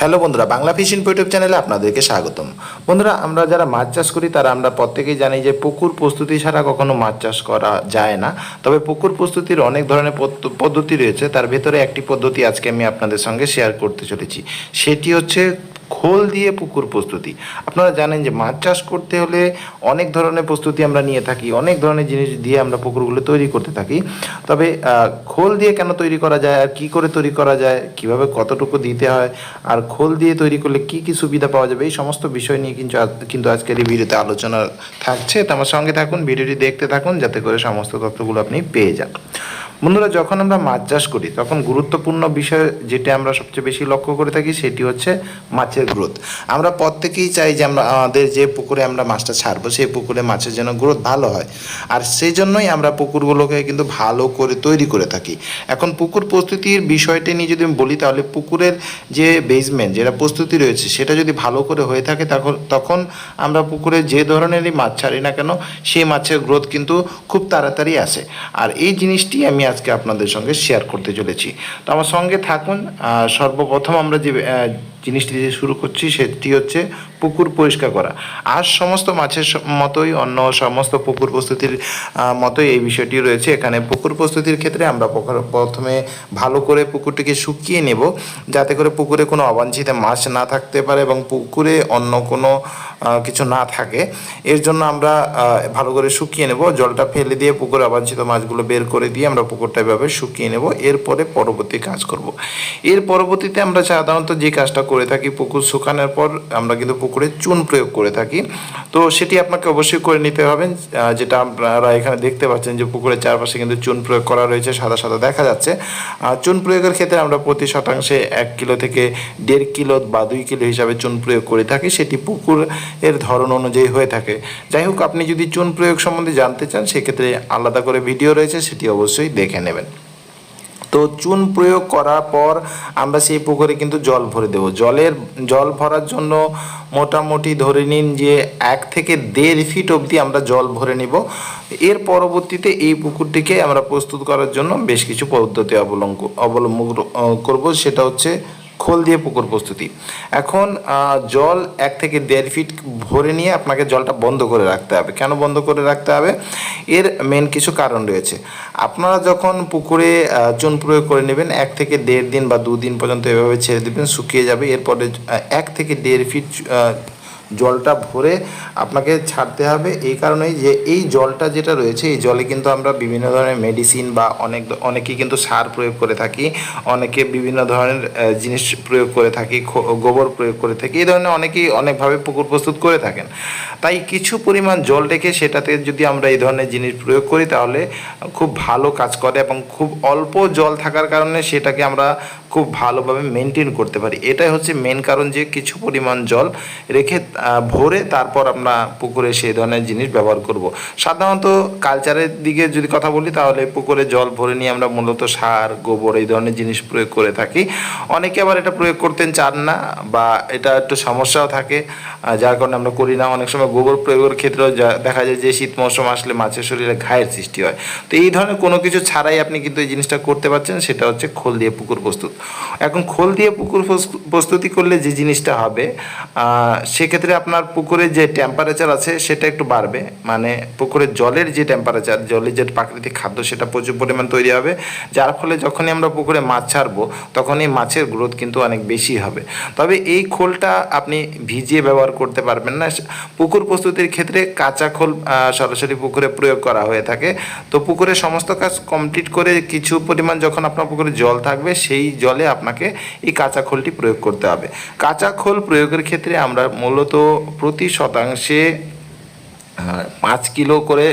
Hello বন্ধুরা, Bangla fishing YouTube চ্যানেলে আপনাদেরকে স্বাগতম। বন্ধুরা, আমরা যারা মাছ চাষ করি, তারা আমরা প্রত্যেকেই জানি যে পুকুর প্রস্তুতি ছাড়া কখনো মাছ চাষ করা যায় না। তবে পুকুর প্রস্তুতির অনেক ধরনের পদ্ধতি রয়েছে। তার ভেতরে একটি পদ্ধতি আজকে আমি আপনাদের সঙ্গে শেয়ার করতে চলেছি। সেটি হচ্ছে খোল দিয়ে পুকুর প্রস্তুতি। আপনারা জানেন যে মাছ চাষ করতে হলে অনেক ধরনের প্রস্তুতি আমরা নিয়ে থাকি, অনেক ধরনের জিনিস দিয়ে আমরা পুকুরগুলো তৈরি করতে থাকি। তবে খোল দিয়ে কেন তৈরি করা যায় আর কি করে তৈরি করা যায়, কীভাবে কতটুকু দিতে হয় আর খোল দিয়ে তৈরি করলে কি কি সুবিধা পাওয়া যাবে, এই সমস্ত বিষয় নিয়ে কিন্তু কিন্তু আজকের এই ভিডিওতে আলোচনা থাকছে। তো আমার সঙ্গে থাকুন, ভিডিওটি দেখতে থাকুন, যাতে করে সমস্ত তথ্যগুলো আপনি পেয়ে যান। বন্ধুরা, যখন আমরা মাছ চাষ করি, তখন গুরুত্বপূর্ণ বিষয় যেটা আমরা সবচেয়ে বেশি লক্ষ্য করে থাকি, সেটি হচ্ছে মাছের গ্রোথ। আমরা প্রত্যেকেই চাই যে আমরা, আমাদের যে পুকুরে আমরা মাছটা ছাড়বো, সেই পুকুরে মাছের যেন গ্রোথ ভালো হয়। আর সেই জন্যই আমরা পুকুরগুলোকে কিন্তু ভালো করে তৈরি করে থাকি। এখন পুকুর প্রস্তুতির বিষয়টি নিয়ে যদি আমি বলি, তাহলে পুকুরের যে বেসমেন্ট যেটা প্রস্তুতি রয়েছে, সেটা যদি ভালো করে হয়ে থাকে তখন তখন আমরা পুকুরে যে ধরনেরই মাছ ছাড়ি না কেন, সেই মাছের গ্রোথ কিন্তু খুব তাড়াতাড়ি আসে। আর এই জিনিসটি আমি আজকে আপনাদের সঙ্গে শেয়ার করতে চলেছি। তো আমার সঙ্গে থাকুন সর্বপ্রথম আমরা যে জিনিসটি দিয়ে শুরু করছি সেটি হচ্ছে পুকুর পরিষ্কার করা। আর সমস্ত মাছের মতোই, অন্য সমস্ত পুকুর প্রস্তুতির মতোই এই বিষয়টি রয়েছে। এখানে পুকুর প্রস্তুতির ক্ষেত্রে আমরা প্রথমে ভালো করে পুকুরটিকে শুকিয়ে নেব, যাতে করে পুকুরে কোনো অবাঞ্ছিত মাছ না থাকতে পারে এবং পুকুরে অন্য কোনো কিছু না থাকে। এর জন্য আমরা ভালো করে শুকিয়ে নেব। জলটা ফেলে দিয়ে পুকুরে অবাঞ্ছিত মাছগুলো বের করে দিয়ে আমরা পুকুরটা এভাবে শুকিয়ে নেব। এরপরে পরবর্তী কাজ করব। এর পরবর্তীতে আমরা সাধারণত যে কাজটা করে থাকি পুকুর শুকানোর পর আমরা কিন্তু পুকুরে চুন প্রয়োগ করে থাকি। তো সেটি আপনাকে অবশ্যই করে নিতে হবে যেটা আপনারা এখানে দেখতে পাচ্ছেন যে পুকুরের চারপাশে কিন্তু চুন প্রয়োগ করা রয়েছে, সাদা সাদা দেখা যাচ্ছে। আর চুন প্রয়োগের ক্ষেত্রে আমরা প্রতি শতাংশে এক কিলো থেকে দেড় কিলো বা দুই কিলো হিসাবে চুন প্রয়োগ করে থাকি, সেটি পুকুর এর ধরন অনুযায়ী হয়ে থাকে। যাই হোক, আপনি যদি চুন প্রয়োগ সম্বন্ধে জানতে চান, সেক্ষেত্রে আলাদা করে ভিডিও রয়েছে, সেটি অবশ্যই দেখে নেবেন। তো চুন প্রয়োগ করার পর আমরা সেই পুকুরে কিন্তু জল ভরে দেব। জলের, জল ভরার জন্য মোটামুটি ধরে নিন যে এক থেকে দেড় ফিট অবধি আমরা জল ভরে নিব। এর পরবর্তীতে এই পুকুরটিকে আমরা প্রস্তুত করার জন্য বেশ কিছু পদ্ধতি অবলম্বন অবলম্বন করব। সেটা হচ্ছে খোল দিয়ে পুকুর প্রস্তুতি। এখন জল এক থেকে দেড় ফিট ভরে নিয়ে আপনাকে জলটা বন্ধ করে রাখতে হবে। কেন বন্ধ করে রাখতে হবে? এর মেন কিছু কারণ রয়েছে। আপনারা যখন পুকুরে চুন প্রয়োগ করে নেবেন, এক থেকে দেড় দিন বা দুদিন পর্যন্ত এভাবে ছেড়ে দেবেন, শুকিয়ে যাবে। এরপরে এক থেকে দেড় ফিট জলটা ভরে আপনাকে ছাড়তে হবে। এই কারণেই যে এই জলটা যেটা রয়েছে, এই জলে কিন্তু আমরা বিভিন্ন ধরনের মেডিসিন বা অনেক, অনেকেই কিন্তু সার প্রয়োগ করে থাকি। অনেকে বিভিন্ন ধরনের জিনিস প্রয়োগ করে থাকি গোবর প্রয়োগ করে থাকি। এই ধরনের অনেকেই অনেকভাবে পুকুর প্রস্তুত করে থাকেন। তাই কিছু পরিমাণ জল রেখে সেটাতে যদি আমরা এই ধরনের জিনিস প্রয়োগ করি, তাহলে খুব ভালো কাজ করে এবং খুব অল্প জল থাকার কারণে সেটাকে আমরা খুব ভালোভাবে মেনটেন করতে পারি। এটাই হচ্ছে মেন কারণ যে কিছু পরিমাণ জল রেখে ভরে তারপর আমরা পুকুরে সেই ধরনের জিনিস ব্যবহার করব। সাধারণত কালচারের দিকে যদি কথা বলি তাহলে পুকুরে জল ভরে নিয়ে আমরা মূলত সার গোবর এই ধরনের জিনিস প্রয়োগ করে থাকি। অনেকে আবার এটা প্রয়োগ করতে চান না বা এটা একটু সমস্যাও থাকে। যার কারণে আমরা করি না। অনেক সময় গোবর প্রয়োগের ক্ষেত্রেও দেখা যায় যে শীত মৌসুম আসলে মাছের শরীরে ঘায়ের সৃষ্টি হয়। তো এই ধরনের কোনো কিছু ছাড়াই আপনি কিন্তু এই জিনিসটা করতে পারছেন সেটা হচ্ছে খোল দিয়ে পুকুর প্রস্তুত। এখন খোল দিয়ে পুকুর প্রস- প্রস্তুতি করলে যে জিনিসটা হবে আহ, সেক্ষেত্রে আপনার পুকুরের যে টেম্পারেচার আছে সেটা একটু বাড়বে। মানে পুকুরের জলের যে টেম্পারেচার জলের যে প্রাকৃতিক খাদ্য, সেটা প্রচুর পরিমাণ তৈরি হবে। যার ফলে যখনই আমরা পুকুরে মাছ ছাড়বো তখন এই মাছের গ্রোথ কিন্তু অনেক বেশি হবে। তবে এই খোলটা আপনি ভিজিয়ে ব্যবহার করতে পারবেন না। পুকুর প্রস্তুতির ক্ষেত্রে কাঁচা খোল সরাসরি পুকুরে প্রয়োগ করা হয়ে থাকে। তো পুকুরে সমস্ত কাজ কমপ্লিট করে কিছু পরিমাণ যখন আপনার পুকুরে জল থাকবে, সেই জলে আপনাকে এই কাঁচা খোলটি প্রয়োগ করতে হবে। কাঁচা খোল প্রয়োগের ক্ষেত্রে আমরা মূলত প্রতি শতাংশে পাঁচ কিলো করে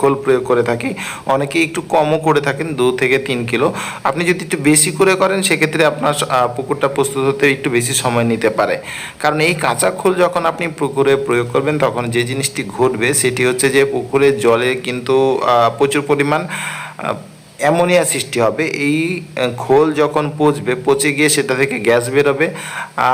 খোল প্রয়োগ করে থাকি। অনেকে একটু কমও করে থাকেন, দু থেকে তিন কিলো। আপনি যদি একটু বেশি করে করেন, সেক্ষেত্রে আপনার পুকুরটা প্রস্তুত হতে একটু বেশি সময় নিতে পারে। কারণ এই কাঁচা খোল যখন আপনি পুকুরে প্রয়োগ করবেন, তখন যে জিনিসটি ঘটবে, সেটি হচ্ছে যে পুকুরের জলে কিন্তু প্রচুর পরিমাণ অ্যামোনিয়া সৃষ্টি হবে। এই খোল যখন পচবে, পচে গিয়ে সেটা থেকে গ্যাস বেরোবে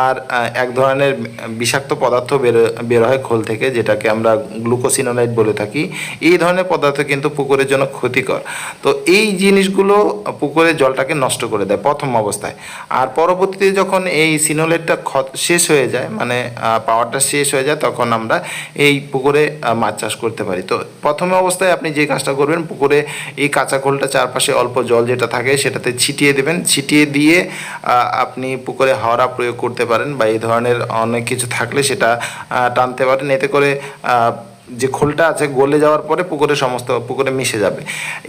আর এক ধরনের বিষাক্ত পদার্থ বের বের হয় খোল থেকে, যেটাকে আমরা গ্লুকোসিনোলাইট বলে থাকি। এই ধরনের পদার্থ কিন্তু পুকুরের জন্য ক্ষতিকর। তো এই জিনিসগুলো পুকুরের জলটাকে নষ্ট করে দেয় প্রথম অবস্থায়। আর পরবর্তীতে যখন এই সিনোলাইটটা শেষ হয়ে যায় মানে পাওয়ারটা শেষ হয়ে যায়, তখন আমরা এই পুকুরে মাছ চাষ করতে পারি। তো প্রথম অবস্থায় আপনি যে কাজটা করবেন, পুকুরে এই কাঁচা খোলটা চারপাশে অল্প জল যেটা থাকে সেটাতে ছিটিয়ে দেবেন। ছিটিয়ে দিয়ে আপনি পুকুরে হাওড়া প্রয়োগ করতে পারেন বা এই ধরনের অনেক কিছু থাকলে সেটা টানতে পারেন। এতে করে যে খোলটা আছে গলে যাওয়ার পরে পুকুরে সমস্ত, পুকুরে মিশে যাবে।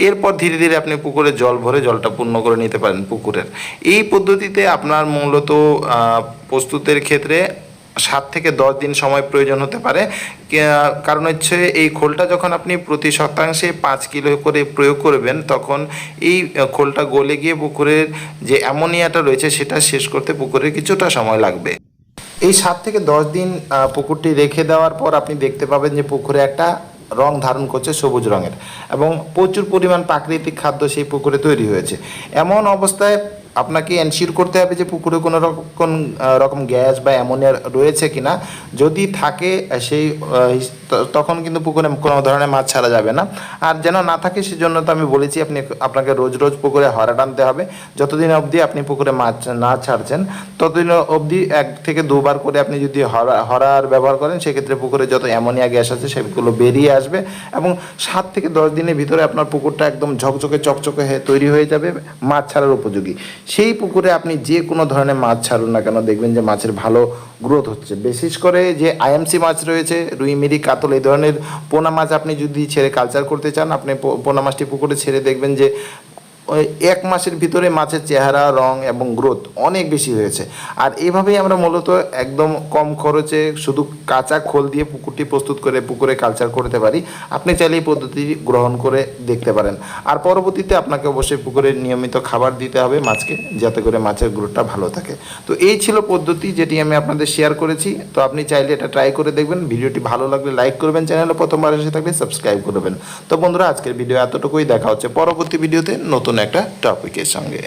এরপর ধীরে ধীরে আপনি পুকুরে জল ভরে জলটা পূর্ণ করে নিতে পারেন পুকুরের। এই পদ্ধতিতে আপনার মূলত প্রস্তুতের ক্ষেত্রে সাত থেকে দশ দিন সময় প্রয়োজন হতে পারে। কারণ হচ্ছে এই খোলটা যখন আপনি প্রতি শতাংশে পাঁচ কিলো করে প্রয়োগ করবেন, তখন এই খোলটা গলে গিয়ে পুকুরের যে অ্যামোনিয়াটা রয়েছে, সেটা শেষ করতে পুকুরে কিছুটা সময় লাগবে। এই সাত থেকে দশ দিন পুকুরটি রেখে দেওয়ার পর আপনি দেখতে পাবেন যে পুকুরে একটা রং ধারণ করছে সবুজ রঙের এবং প্রচুর পরিমাণ প্রাকৃতিক খাদ্য সেই পুকুরে তৈরি হয়েছে। এমন অবস্থায় আপনাকে এনশিওর করতে হবে যে পুকুরে কোনো রকম রকম গ্যাস বা অ্যামোনিয়া রয়েছে কিনা। যদি থাকে, সেই তখন কিন্তু পুকুরে কোনো ধরনের মাছ ছাড়া যাবে না। আর যেন না থাকে সেজন্য তো আমি বলেছি আপনি আপনাকে রোজ রোজ পুকুরে হরা টানতে হবে। যতদিন অবধি আপনি পুকুরে মাছ না ছাড়ছেন, ততদিন অবধি এক থেকে দুবার করে আপনি যদি হরা, হরার ব্যবহার করেন, সেক্ষেত্রে পুকুরে যত অ্যামোনিয়া গ্যাস আছে সেগুলো বেরিয়ে আসবে এবং সাত থেকে দশ দিনের ভিতরে আপনার পুকুরটা একদম ঝকঝকে, চকচকে হয়ে তৈরি হয়ে যাবে, মাছ ছাড়ার উপযোগী। সেই পুকুরে আপনি যে কোনো ধরনের মাছ ছাড়ুন না কেন, দেখবেন যে মাছের ভালো গ্রোথ হচ্ছে। বিশেষ করে যে আইএমসি মাছ রয়েছে, রুই, মিরি, কাতল, এই ধরনের পোনা মাছ আপনি যদি ছেড়ে কালচার করতে চান, আপনি পোনা মাছটি পুকুরে ছেড়ে দেখবেন যে এক মাসের ভিতরে মাছের চেহারা, রং এবং গ্রোথ অনেক বেশি হয়েছে। আর এভাবেই আমরা মূলত একদম কম খরচে শুধু কাঁচা খোল দিয়ে পুকুরটি প্রস্তুত করে পুকুরে কালচার করতে পারি। আপনি চাইলে এই পদ্ধতি গ্রহণ করে দেখতে পারেন। আর পরবর্তীতে আপনাকে অবশ্যই পুকুরে নিয়মিত খাবার দিতে হবে মাছকে, যাতে করে মাছের গ্রোথটা ভালো থাকে। তো এই ছিল পদ্ধতি যেটি আমি আপনাদের শেয়ার করেছি। তো আপনি চাইলে এটা ট্রাই করে দেখবেন। ভিডিওটি ভালো লাগলে লাইক করবেন চ্যানেলে প্রথমবার এসে থাকলে সাবস্ক্রাইব করবেন। তো বন্ধুরা, আজকের ভিডিও এতটুকুই। দেখা হচ্ছে পরবর্তী ভিডিওতে নতুন একটা টপিকের সঙ্গে।